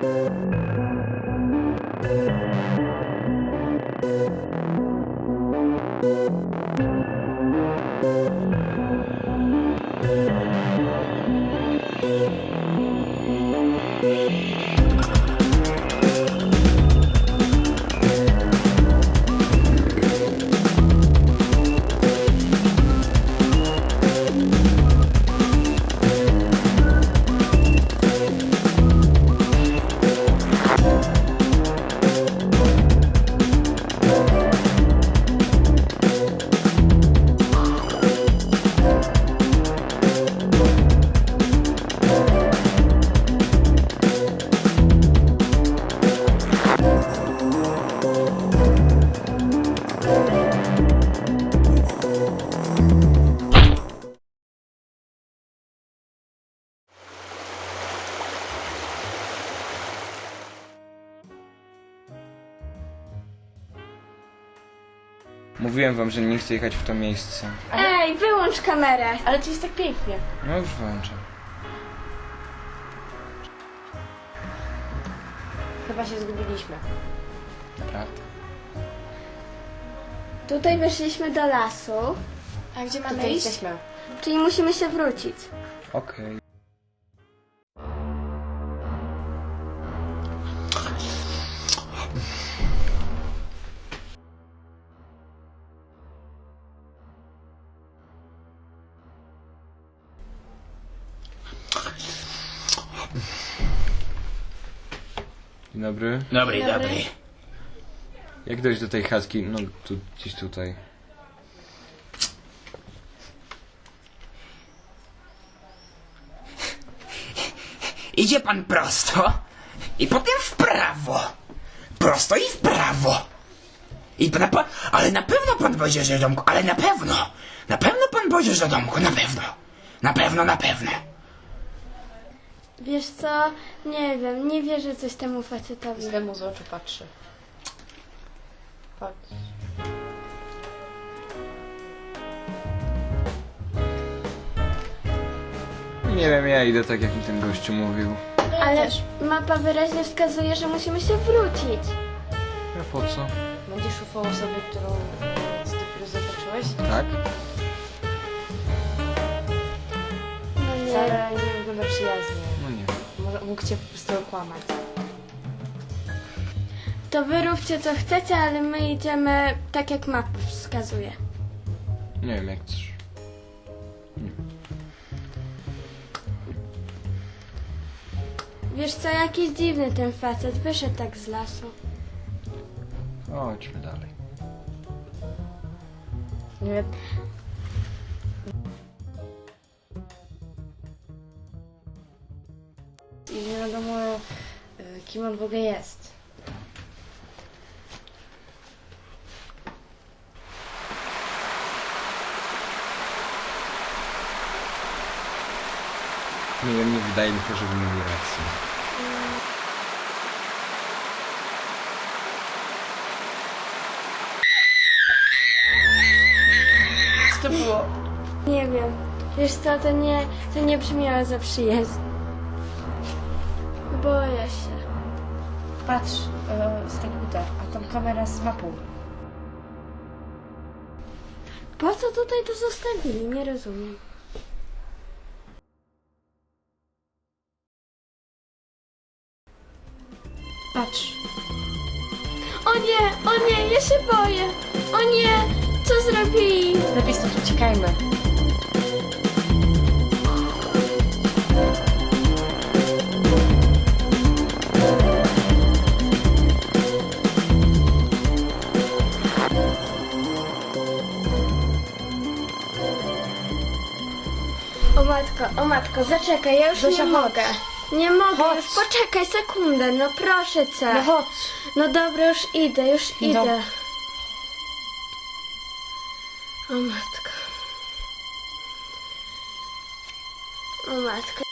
Thank Mówiłem wam, że nie chcę jechać w to miejsce. Ej, wyłącz kamerę. Ale to jest tak pięknie. No już wyłączę. Chyba się zgubiliśmy. Naprawdę. Tutaj weszliśmy do lasu, A gdzie mamy Tutaj iść? jesteśmy. czyli musimy się wrócić. Okej. Dzień dobry. Dobry, dobry. Jak dojść do tej chatki? No, tu, gdzieś tutaj. Idzie pan prosto i potem w prawo. Prosto i w prawo. I na, ale na pewno pan pójdziesz do domku, ale na pewno. Na pewno pan pójdziesz do domku, na pewno. Na pewno, na pewno. Wiesz co? Nie wiem, nie wierzę coś temu facetowi. Źle mu z oczu patrzy. Patrz. Nie wiem, ja idę tak, jak mi ten gościu mówił. Ale mapa wyraźnie wskazuje, że musimy się wrócić. A po co? Będziesz ufał osobie, którą co dopiero zobaczyłeś? Tak? Mógł cię po prostu okłamać. To wy róbcie co chcecie, ale my idziemy tak jak mapa wskazuje. Nie wiem, jak chcesz. Wiesz co, jakiś dziwny ten facet, wyszedł tak z lasu. Chodźmy dalej. Nie wiem. I nie wiadomo, y, kim on w ogóle jest. Nie wiem, nie wydaje mi się, żeby mieli rację. Co to było? Nie wiem. Wiesz co, to nie, to nie brzmiało za przyjaźń. Boję się. Patrz, y, z tego buta, a tam kamera z mapą. Po co tutaj to zostawili? Nie rozumiem. Patrz. O nie, o nie, ja się boję. O nie, co zrobili? Lepiej stąd uciekajmy. O matko, o matko, zaczekaj, ja już Zosia, nie chodź. mogę. Nie mogę, Chodź. już poczekaj sekundę, no proszę cię. No chodź. No dobra, już idę, już No. idę. O matko. O matko.